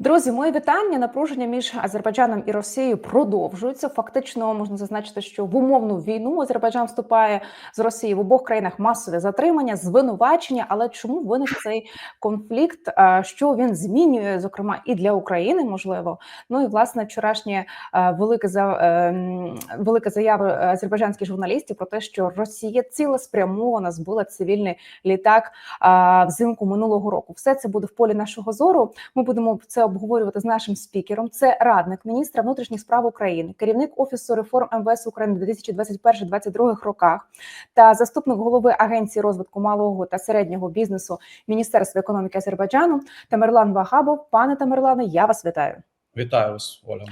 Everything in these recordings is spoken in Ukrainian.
Друзі, мої вітання. Напруження між Азербайджаном і Росією продовжується. Фактично можна зазначити, що в умовну війну Азербайджан вступає з Росією в обох країнах масове затримання, звинувачення. Але чому виник цей конфлікт? Що він змінює, зокрема, і для України можливо? Ну і власне вчорашнє велике за е, велика заява азербайджанських журналістів про те, що Росія цілеспрямовано збила цивільний літак взимку минулого року. Все це буде в полі нашого зору. Ми будемо це обговорювати з нашим спікером. Це радник міністра внутрішніх справ України, керівник офісу реформ МВС України в 2021-2022 роках та заступник голови агенції розвитку малого та середнього бізнесу Міністерства економіки Азербайджану Тамерлан Вагабов. Пане Тамерлане, я вас вітаю. Вітаю вас, Оля.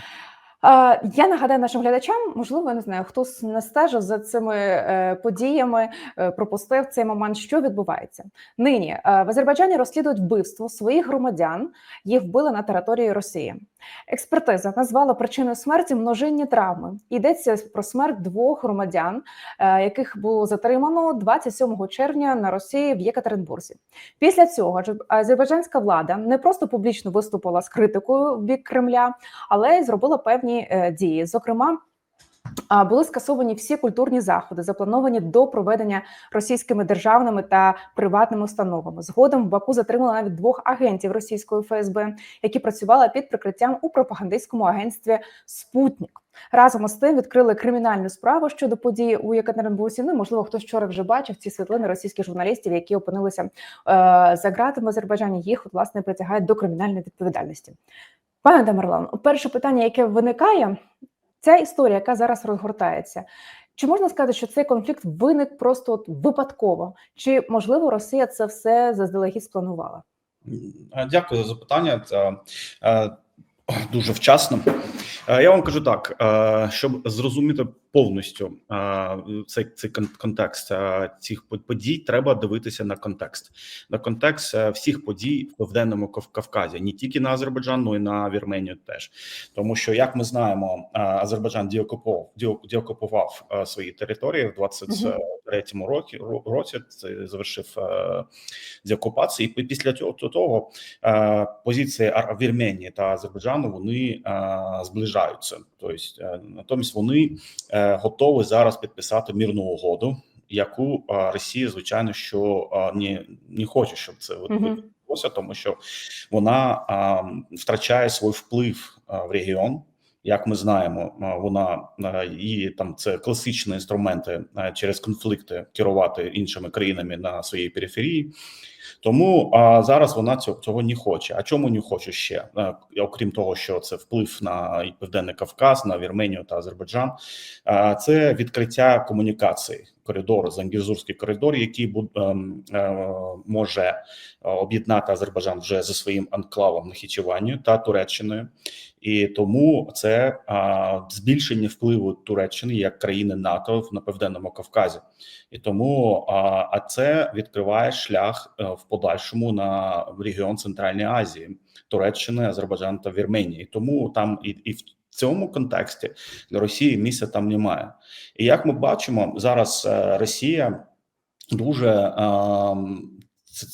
Я нагадаю нашим глядачам, можливо, я не знаю, хтось не стежив за цими е, подіями, е, пропустив цей момент, що відбувається нині. е, В Азербайджані розслідують вбивство своїх громадян. Їх вбили на території Росії. Експертиза назвала причиною смерті множинні травми. Йдеться про смерть двох громадян, е, яких було затримано 27 червня на Росії в Єкатеринбурзі. Після цього азербайджанська влада не просто публічно виступила з критикою в бік Кремля, але й зробила певні е, дії. Зокрема, були скасовані всі культурні заходи, заплановані до проведення російськими державними та приватними установами. Згодом в Баку затримали навіть двох агентів російської ФСБ, які працювали під прикриттям у пропагандистському агентстві Спутник. Разом із тим відкрили кримінальну справу щодо події у Єкатеринбурзі. Ну, можливо, хтось вчора вже бачив ці світлини російських журналістів, які опинилися е, за ґратами Азербайджані. Їх власне притягають до кримінальної відповідальності. Пане Тамерлан, перше питання, яке виникає, ця історія, яка зараз розгортається. Чи можна сказати, що цей конфлікт виник просто от випадково? Чи можливо Росія це все заздалегідь спланувала? Е, Дякую за запитання. Це е, дуже вчасно. Е, Я вам кажу так: щоб зрозуміти повністю цей, цей контекст цих подій, треба дивитися на контекст, на контекст е, всіх подій в південному Кав- Кавказі, не тільки на Азербайджан, але й на Вірменію теж. Тому що, як ми знаємо, Азербайджан деокупував, део- деокупував е, свої території в 23-му році, році це завершив деокупацію. І після цього того е, позиції Вірменії та Азербайджану вони зближаються. Тобто, натомість вони готові зараз підписати мирну угоду, яку Росія, звичайно, що не, не хоче, щоб це відбулося, тому що вона втрачає свій вплив в регіон. Як ми знаємо, е, вона е, і там це класичні інструменти е, через конфлікти керувати іншими країнами на своїй периферії. Тому а, зараз вона цього, цього не хоче. А чому не хоче ще? Окрім того, що це вплив на Південний Кавказ, на Вірменію та Азербайджан, це відкриття комунікації коридору, Зангізурський коридор, який ем, може об'єднати Азербайджан вже зі своїм анклавом Нахічеванню та Туреччиною. І тому це а, збільшення впливу Туреччини як країни НАТО на південному Кавказі, і тому а, а це відкриває шлях е, в подальшому на регіон Центральної Азії, Туреччини, Азербайджан та Вірменії. Тому там і, і в цьому контексті для Росії місця там немає. І як ми бачимо, зараз е, Росія дуже ем, ц-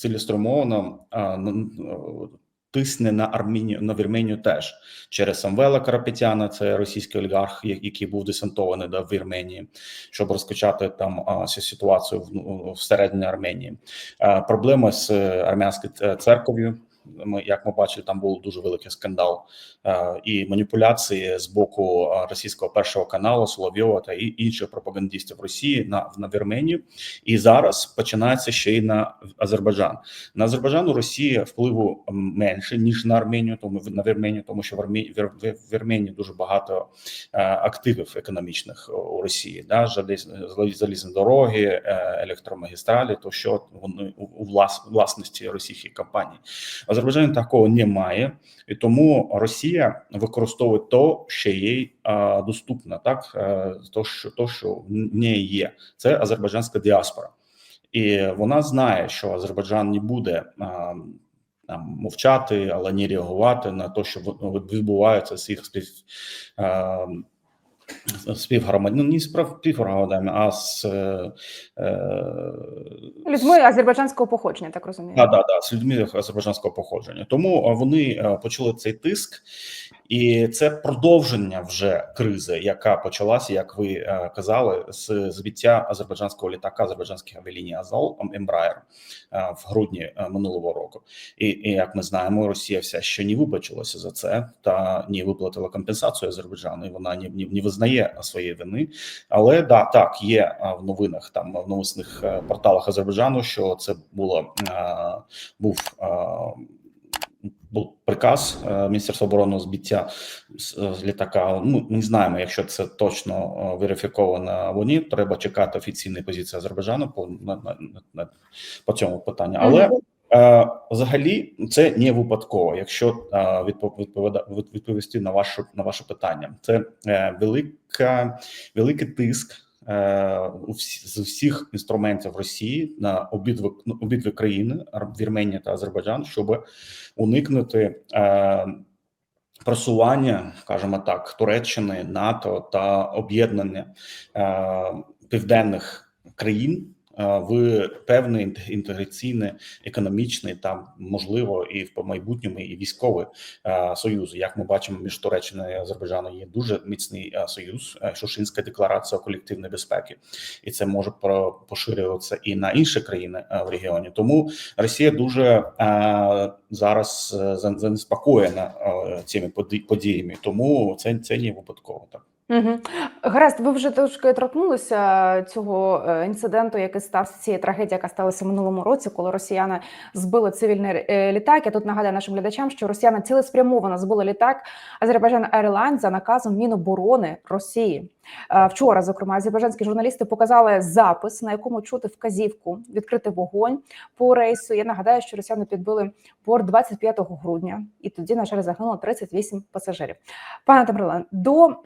е, е, тисне на Армінію на Вірменію теж через Самвела Карапетяна, це російський олігарх, який був десантований до Вірменії, щоб розкачати там а, ситуацію в, ну, всередині Арменії. А, Проблема з е, армянською ц- церков'ю. Ми, як ми бачили, там був дуже великий скандал е, і маніпуляції з боку е, російського першого каналу Соловйова та і інших пропагандистів Росії на на Вірменію. І зараз починається ще й на Азербайджан. На Азербайджан у Росії впливу менше ніж на Арменію, тому на Вірменію, тому що в Армі- Вір- Вір- в Вірменії дуже багато е, активів економічних у Росії, да заліз, залізні дороги, електромагістралі, то що вони у, у влас, власності російських компаній. В Азербайджані такого немає, і тому Росія використовує то, що їй е, доступно, так е, то, що то, що в неї є, це азербайджанська діаспора, і вона знає, що Азербайджан не буде. е, там, мовчати, але не реагувати на те, що відбувається з їх співгромадян, ну, не справ- співгромадянами, а з е, е, Людьми азербайджанського походження, так розумію. Да, да, да, з людьми азербайджанського походження. Тому вони е, почали цей тиск, і це продовження вже кризи, яка почалася, як ви е, казали, з збиття азербайджанського літака азербайджанських авіаліній Азал Ембраєр е, в грудні е, минулого року. І, і як ми знаємо, Росія вся ще не вибачилася за це та не виплатила компенсацію Азербайджану. І вона не, не, не визнає своєї вини. Але да, так є в новинах там в новосних е, порталах Азербайджану, що це було був. Був приказ е, Міністерства оборони збиття з, з літака. Ну не знаємо, якщо це точно е, верифіковано або ні. Треба чекати офіційної позиції Азербайджану по на, на, на по цьому питанню. Але Взагалі, це не випадково, якщо е, відповіда відповісти на ваше на ваше питання. Це е, велика великий тиск з усіх інструментів Росії на обидві обидві країни Вірменія та Азербайджан, щоб уникнути. Е, Просування, скажімо так, Туреччини, НАТО та об'єднання е, південних країн е, в певний інт- інтеграційний, економічний та можливо і в майбутньому і військовий е, союз. Як ми бачимо, між Туреччиною і Азербайджаном є дуже міцний союз, Шушинська декларація колективної безпеки, і це може поширюватися і на інші країни в регіоні. Тому Росія дуже зараз е, занеспокоєна цими подіями. Тому це це не випадково так. Угу. Гаразд, ви вже трошки торкнулися цього е, інциденту, який стався цієї трагедії, яка сталася минулому році, коли росіяни збили цивільний е, літак. Я тут нагадаю нашим глядачам, що росіяни цілеспрямовано збили літак Азербайджан Airlines за наказом Міноборони Росії. Е, Вчора, зокрема, азербайджанські журналісти показали запис, на якому чути вказівку відкрити вогонь по рейсу. Я нагадаю, що росіяни підбили борт 25 грудня, і тоді, на жаль, загинуло 38 пасажирів. Пане Тамрилан, до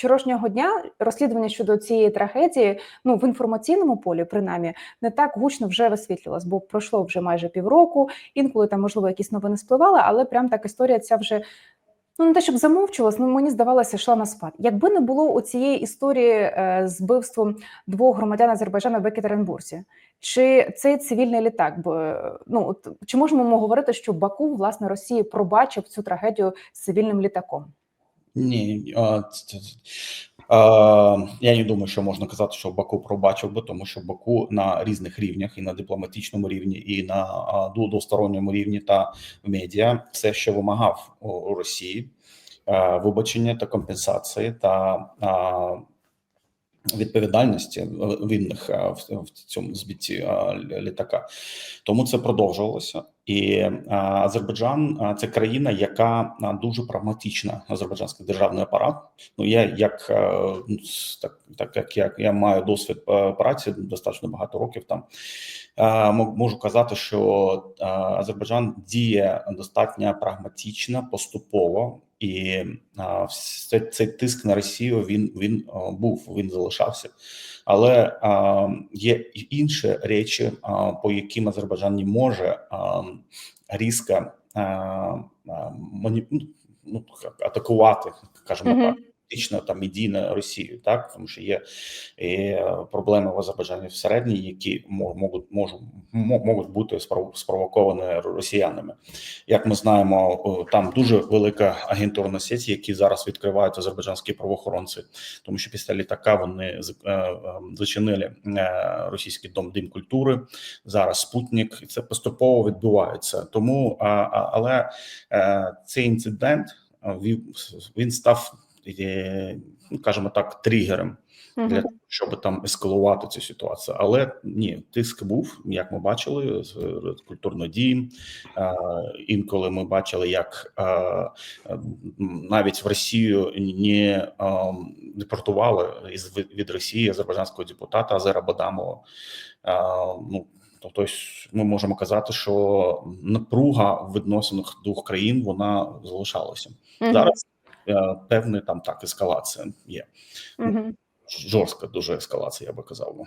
вчорашнього дня розслідування щодо цієї трагедії, ну в інформаційному полі, принаймні, не так гучно вже висвітлювалось, бо пройшло вже майже півроку. Інколи там можливо якісь новини спливали, але прям так історія ця вже. Ну, не те, щоб замовчувалась, ну мені здавалося, йшла на спад. Якби не було у цієї історії е, з вбивством двох громадян Азербайджану в Екатеринбурзі, чи цей цивільний літак, бо е, ну чи можемо ми говорити, що Баку власне Росії пробачив цю трагедію з цивільним літаком? Ні, а, а, я не думаю, що можна казати, що Баку пробачив би, тому що Баку на різних рівнях, і на дипломатичному рівні, і на двосторонньому рівні та в медіа все ще вимагав у, Росії а, вибачення та компенсації та а, відповідальності винних в, в цьому збитті літака. Тому це продовжувалося. І Азербайджан це країна, яка дуже прагматична. Азербайджанський державний апарат. Ну я як е, ну, так, так як я, я маю досвід е, праці достатньо багато років там. е, Можу казати, що е, Азербайджан діє достатньо прагматично, поступово, і е, цей, тиск на Росію він він е, був, він залишався. Але а, є інші речі, а, по яким Азербайджан не може а, різко а, а, мані- ну, атакувати, атакувати, mm -hmm. так, політично та медійно Росію, так тому що є е, проблеми в Азербайджані всередині, які мо- можуть можуть мо- можуть бути спро- спровоковані росіянами. Як ми знаємо, там дуже велика агентурна сеть, які зараз відкривають азербайджанські правоохоронці, тому що після літака вони е, е, зачинили е, російський дом дим культури. Зараз спутник, і це поступово відбувається. Тому але цей інцидент він став, ну кажемо так, тригером для того, щоб там ескалувати цю ситуацію. Але ні, тиск був, як ми бачили, з е, культурно дієм. Е, Інколи ми бачили, як навіть в Росію не депортували із від Росії азербайджанського депутата Азера Бадамова. Ну тобто, ми можемо казати, що напруга в відносинах двох країн вона залишалася Мгм. зараз. Е, Певна там так ескалація є Угу. жорстка дуже ескалація, я би казав.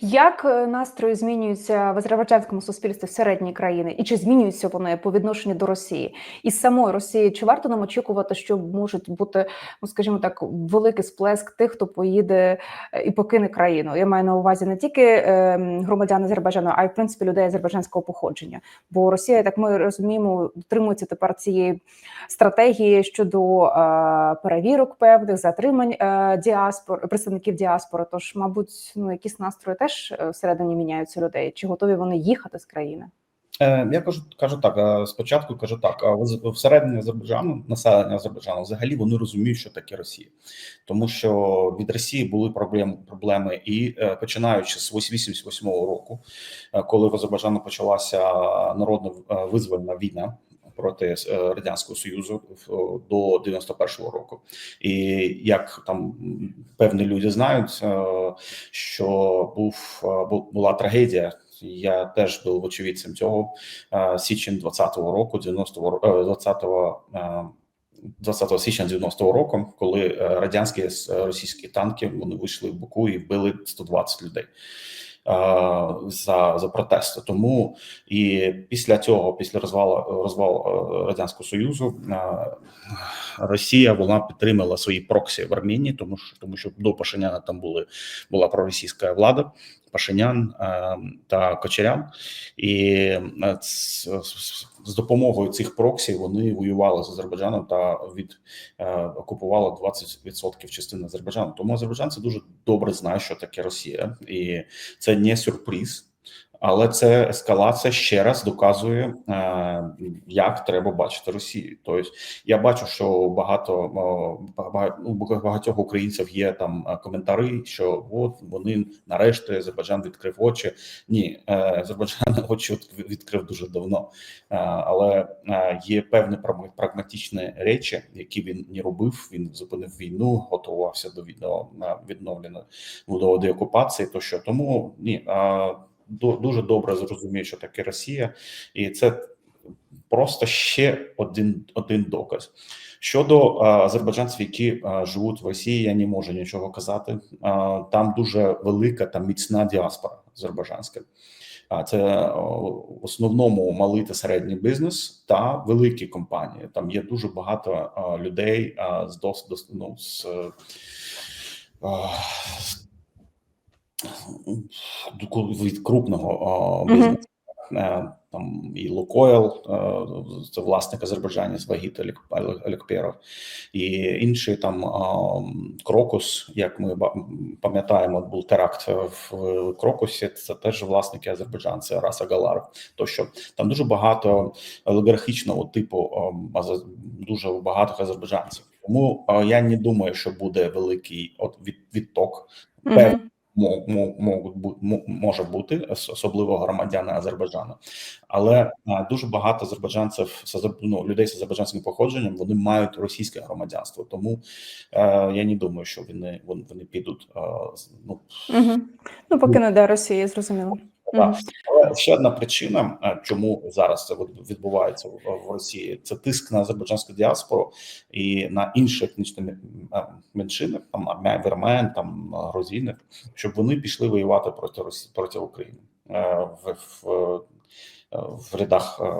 Як е, настрої змінюються в азербайджанському суспільстві всередині країни, і чи змінюються вони по відношенню до Росії? І самої Росії чи варто нам очікувати, що можуть бути, ну скажімо так, великий сплеск тих, хто поїде е, і покине країну? Я маю на увазі не тільки е, громадян Азербайджану, а й в принципі людей азербайджанського походження. Бо Росія, так ми розуміємо, дотримується тепер цієї стратегії щодо е, перевірок певних затримань діаспор представників діаспори. Тож, мабуть, ну якісь настрої теж е, всередині міняються людей. Чи готові вони їхати з країни? Е, Я кажу, кажу так. Спочатку кажу так. Всередині Азербайджану, населення Азербайджану, взагалі вони розуміють, що таке Росія, тому що від Росії були проблеми проблеми, і е, починаючи з 88-го року, е, коли в Азербайджану почалася народна е, визвольна війна. Проти е, радянського союзу до 91-го року, і як там певні люди знають, е, що був е, була трагедія. Я теж був очевидцем цього січень 20-го року, 90-го ро- е, 20-го е, 20 січня 90-го року, коли радянські російські танки вони вийшли в Баку і вбили 120 людей за, за протести. Тому і після цього, після розвалу розвалу е, радянського союзу, е, Росія вона підтримала свої проксі в Армінії, тому що тому що до Пашиняна там були була проросійська влада. Пашинян е, та Кочерян, і е, з, допомогою цих проксій вони воювали з Азербайджаном та від е, окупували 20% частини Азербайджану. Тому азербайджанці дуже добре знають, що таке Росія, і це не сюрприз. Але це ескалація ще раз доказує, е, як треба бачити Росію. Тобто я бачу, що багато у багатьох українців є там е, коментарі, що от вони нарешті Азербайджан відкрив очі. Ні, е, Азербайджан очі відкрив дуже давно, але є певні прагма- прагматичні речі, які він не робив. Він зупинив війну, готувався до від- до відновлення до. То що тому ні. Ду- Дуже добре зрозуміє, що таке Росія, і це просто ще один, один доказ. Щодо азербайджанців, які живуть в Росії, я не можу нічого казати. Там дуже велика та міцна діаспора азербайджанська. Це в основному малий та середній бізнес та великі компанії. Там є дуже багато людей з досвіду ну, з від крупного бізнесу. Е, Там і Лукойл, е, це власник Азербайджані Свагіт Елікперов, і інші там Крокус, як ми пам'ятаємо, був теракт в Крокусі. Це теж власники азербайджанці Раса Галаров. Тощо там дуже багато олігархічного типу, дуже багатих азербайджанців. Тому я не думаю, що буде великий от від, відток. Мо- можуть може бути особливо громадяни Азербайджану, але дуже багато азербайджанців ну, людей з азербайджанським походженням вони мають російське громадянство. Тому е, я не думаю, що вони вони, вони підуть. Е, ну угу. Ну, поки не до Росії, зрозуміло. Так. Але ще одна причина, е, чому зараз це відбувається в, Росії, це тиск на азербайджанську діаспору і на інші етнічні меншини, там вірмен, там грузини, щоб вони пішли воювати проти Росії проти України е, в, в, в рядах е,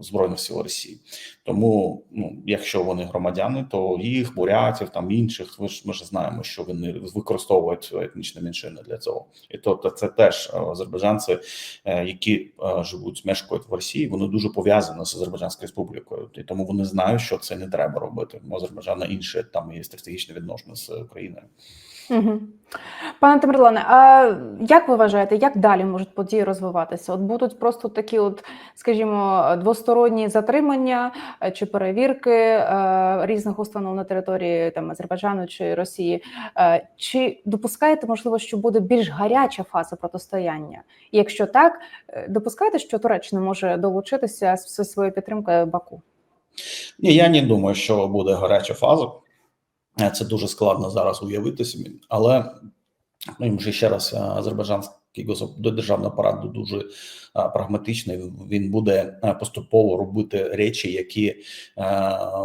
збройних сил Росії. Тому, ну якщо вони громадяни, то їх бурятів, там інших, ви ж ми ж знаємо, що вони використовують етнічні меншини для цього. І то, то це теж е, азербайджанці, е, які е, живуть, мешкають в Росії, вони дуже пов'язані з Азербайджанською республікою, і тому вони знають, що це не треба робити. У Азербайджана інше там є стратегічні відношення з Україною. Угу. Пане Тамерлане, а як ви вважаєте, як далі можуть події розвиватися? От будуть просто такі, от, скажімо, двосторонні затримання е, чи перевірки е, різних установ на території там Азербайджану чи Росії? Е, чи допускаєте, можливо, що буде більш гаряча фаза протистояння? І якщо так, допускаєте, що Туреччина може долучитися зі своєю підтримкою Баку? Ні, я не думаю, що буде гаряча фаза. Е, Це дуже складно зараз уявити собі, але ну, ще раз е, азербайджанський державний апарат дуже е, прагматичний. Він буде поступово робити речі, які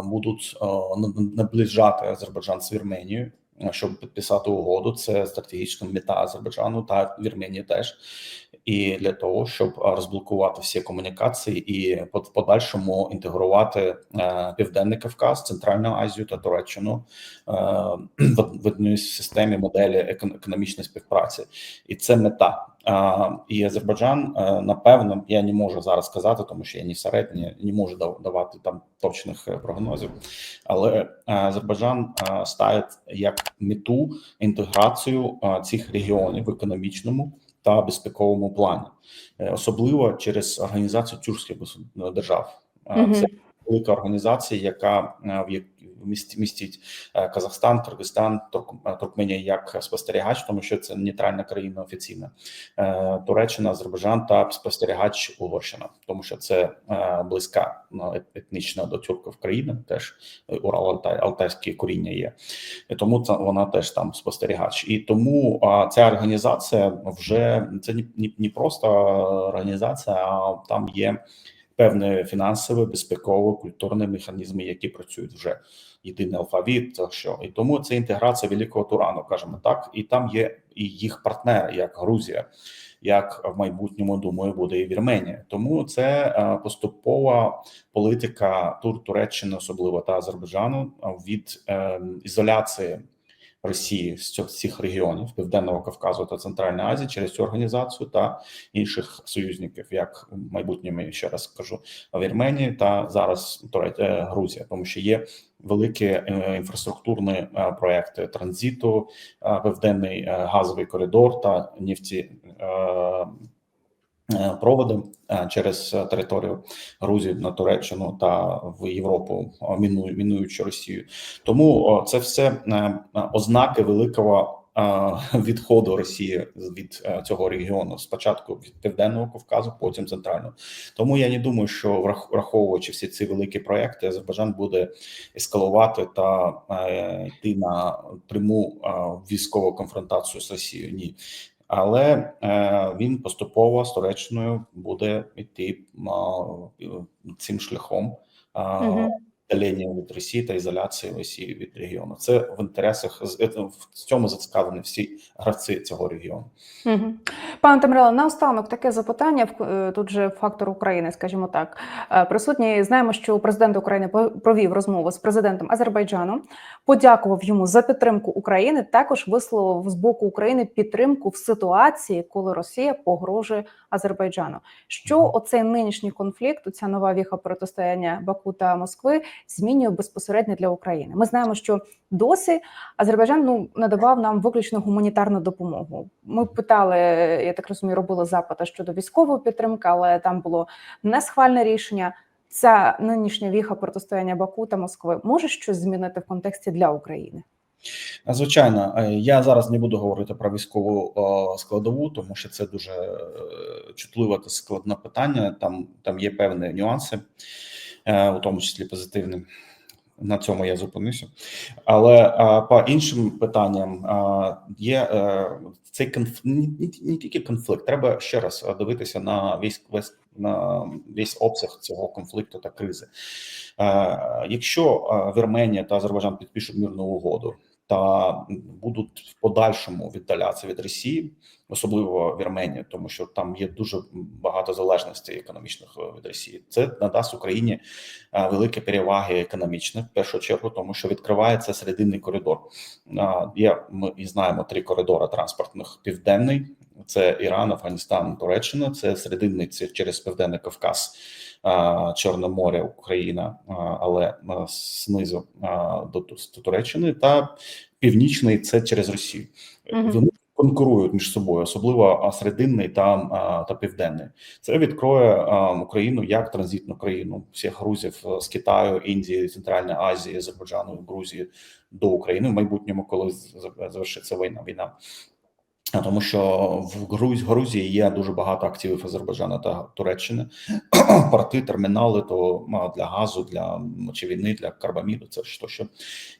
будуть на- наближати Азербайджан з Вірменією. щоб підписати угоду. Це стратегічна мета Азербайджану та Вірменії теж. І для того, щоб розблокувати всі комунікації і в подальшому інтегрувати е, Південний Кавказ, Центральну Азію та Туреччину е, в, одній системі моделі економічної співпраці, і це мета. І Азербайджан, е, напевно, я не можу зараз сказати, тому що я не середній, не можу давати там точних прогнозів. Але Азербайджан ставить як мету інтеграцію цих регіонів в економічному та безпековому плані, Е, особливо через організацію тюркських держав. Е, Це велика організація, яка е, в містить е, Казахстан, Киргизстан, е, Туркменія як спостерігач, тому що це нейтральна країна офіційна, Туреччина, Азербайджан та спостерігач Угорщина, тому що це близька ну, ет- до тюрків країна, теж. Урал Алтай, Алтайське коріння є, і тому це вона теж там спостерігач. І тому ця організація вже це не просто організація, а там є певні фінансові, безпекові, культурні механізми, які працюють вже єдиний алфавіт, що і тому це інтеграція великого Турану, кажемо так, і там є і їх партнери, як Грузія, як в майбутньому думаю, буде і Вірменія. Тому це е, поступова політика Тур Туреччини, особливо та Азербайджану, е, від е, ізоляції. Росії з цих- регіонів Південного Кавказу та Центральної Азії через цю організацію та інших союзників, як в майбутньому ще раз кажу, Вірменії та зараз е, Грузія, тому що є великі е, інфраструктурні е, проекти транзиту, південний газовий коридор та нефті. Е, Проводи е, через е, територію Грузії на Туреччину та в Європу, міну- мінуючи Росію. Тому це все ознаки великого відходу Росії від цього регіону. Спочатку від південного Кавказу, потім центрального. Тому я не думаю, що врах- враховуючи всі ці великі проекти, Азербайджан буде ескалувати та йти на пряму військову конфронтацію з Росією. Ні. Але е, він поступово з Туреччиною буде йти цим шляхом Мгм. Віддалення від Росії та ізоляції Росії від регіону. Це в інтересах е, в цьому зацікавлені всі гравці цього регіону. Мгм. Пане Тамреле, наостанок таке запитання. Е, Тут же фактор України, скажімо так. Е, Присутні знаємо, що президент України провів розмову з президентом Азербайджану, подякував йому за підтримку України. Також висловив з боку України підтримку в ситуації, коли Росія погрожує Азербайджану. Що оцей нинішній конфлікт, ця нова віха протистояння Баку та Москви змінює безпосередньо для України? Ми знаємо, що досі Азербайджан ну надавав нам виключно гуманітарну допомогу. Ми питали, я так розумію, робили запити щодо військової підтримки, але там було несхвальне рішення. Ця нинішня віха протистояння Баку та Москви може щось змінити в контексті для України? Звичайно, е, я зараз не буду говорити про військову е, складову, тому що це дуже е, чутливе та складне питання. Там, там є певні нюанси, у тому числі позитивним. На цьому я зупинюся. Але а, по іншим питанням а, є а, цей конфлікт не, не, тільки конфликт. Треба ще раз е, дивитися на весь весь на весь обсяг цього конфлікту та кризи. А, Якщо е, Вірменія та Азербайджан підпишуть мирну угоду та будуть в подальшому віддалятися від Росії, особливо Вірменія, тому що там є дуже багато залежностей економічних е, від Росії. Це надасть Україні е, великі переваги економічні, в першу чергу, тому що відкривається серединний коридор. Я Є ми і знаємо три коридори транспортних: південний це Іран, Афганістан, Туреччина. Це серединний через південний Кавказ. Чорне море, Україна, але знизу до, Туреччини, та північний це через Росію. Вони конкурують між собою, особливо серединний та, та південний. Це відкроє Україну як транзитну країну всіх грузів з Китаю, Індії, Центральної Азії, Азербайджану, Грузії до України в майбутньому, коли завершиться війна. війна. А, Тому що в Грузії є дуже багато активів Азербайджану та Туреччини, порти, термінали то для газу, для мочевини, для карбаміду, це що що.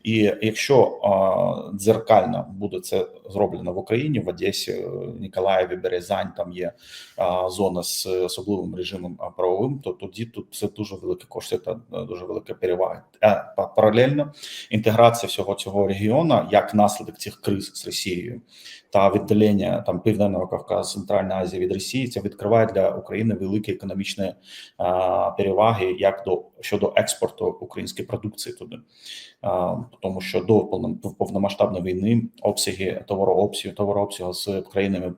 І якщо а, дзеркально буде це зроблено в Україні, в Одесі, е, Ніколаєві, Березань, там є а, зона з особливим режимом правовим, то тоді тут це дуже великі кошти та е, дуже велика перевага. Па- Паралельно інтеграція всього цього регіону як наслідок цих криз з Росією та віддалення там Південного Кавказу, Центральної Азії від Росії, це відкриває для України великі економічні а, переваги як до щодо експорту української продукції туди, а, тому що до повно- повномасштабної війни обсяги товарообсягу товарообсягу з країнами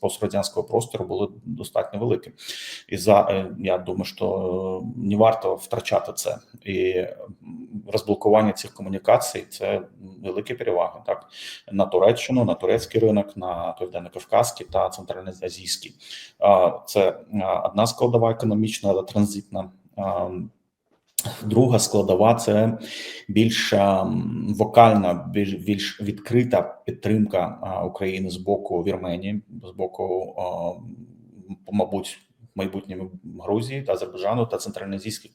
пострадянського простору були достатньо великі. І за е, я думаю, що е, не варто втрачати це. І розблокування цих комунікацій це великі переваги так на Туреччину, на турецький ринок, на південно-кавказький та центральноазійський. Це одна складова економічна та транзитна. Друга складова це більш вокальна, більш, більш відкрита підтримка України з боку Вірменії, з боку, мабуть, майбутньому Грузії та Азербайджану та центральноазійських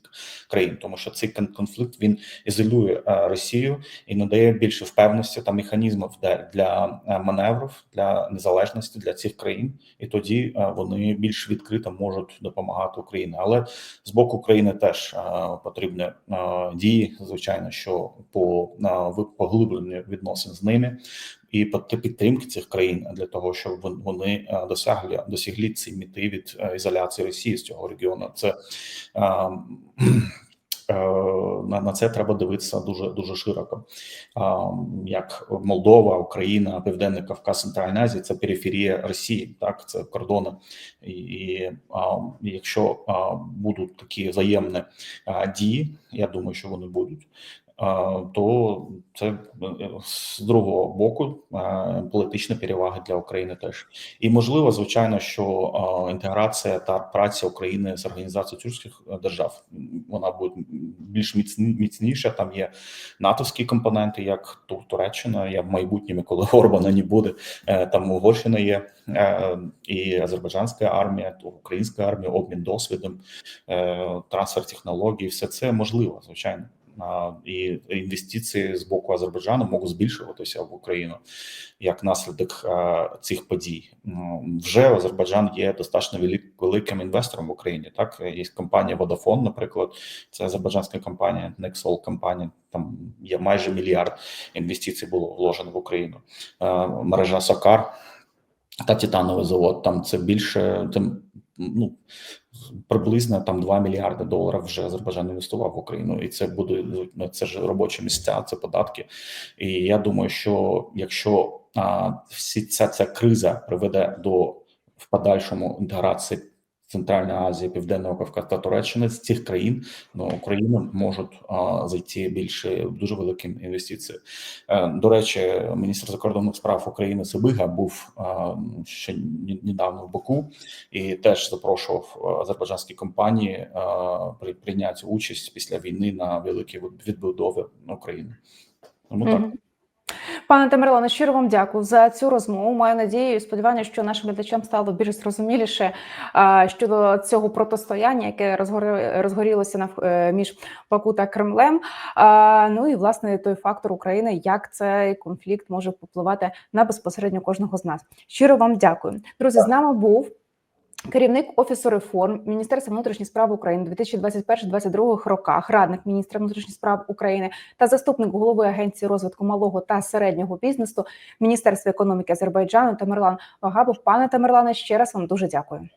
країн, тому що цей конфлікт він ізолює е, Росію і надає більше впевненості та механізмів для, е, маневрів, для незалежності для цих країн, і тоді е, вони більш відкрито можуть допомагати Україні. Але з боку України теж потрібні дії, звичайно, що по поглибленню відносин з ними і підтримки цих країн для того, щоб вони е, досягли досягли ці мети від е, ізоляції Росії з цього регіону. Це е, на, на це треба дивитися дуже дуже широко. Як Молдова, Україна, Південний Кавказ, Центральна Азія це периферія Росії, так це кордони. І, і якщо будуть такі взаємні дії, я думаю, що вони будуть. То це е, з другого боку е, політичні переваги для України теж і можливо, звичайно, що е, інтеграція та праця України з організацією тюркських держав вона буде більш міцні- міцніша. Там є натовські компоненти, як Ту- Туреччина, я в майбутньому, коли Орбана не буде, е, там Угорщина є е, і азербайджанська армія, то українська армія, обмін досвідом, е, трансфер технологій, все це можливо, звичайно. І інвестиції з боку Азербайджану можуть збільшуватися в Україну як наслідок е, цих подій. Вже Азербайджан є достатньо великим інвестором в Україні. Так є компанія Vodafone, наприклад, це азербайджанська компанія, Nexol компанія. Там є майже мільярд інвестицій було вложено в Україну. Е, Мережа Сокар та Титановий завод. Там це більше там, ну приблизно там 2 мільярди доларів вже Азербайджан інвестував в Україну, і це буде ну, це ж робочі місця, це податки. І я думаю, що якщо а, всі ця ця криза приведе до в подальшому інтеграції Центральної Азії, Південного Кавказу та Туреччини з цих країн ну, Україну можуть а, зайти більше дуже великим інвестиціям. Е, До речі, міністр закордонних справ України Сибига був а, ще недавно в Баку і теж запрошував азербайджанські компанії а, при прийняти участь після війни на великій відбудові України. Тому так. Пане Тамерлане, щиро вам дякую за цю розмову. Маю надію і сподівання, що нашим глядачам стало більш зрозуміліше щодо цього протистояння, яке розгорілося е, між Баку та Кремлем. Ну і власне той фактор України, як цей конфлікт може впливати на безпосередньо кожного з нас. Щиро вам дякую, друзі. З нами був. Керівник офісу реформ Міністерства внутрішніх справ України у 2021-2022 роках, радник міністра внутрішніх справ України та заступник голови агенції розвитку малого та середнього бізнесу Міністерства економіки Азербайджану Тамерлан Вагабов. Пане Тамерлане, ще раз вам дуже дякую.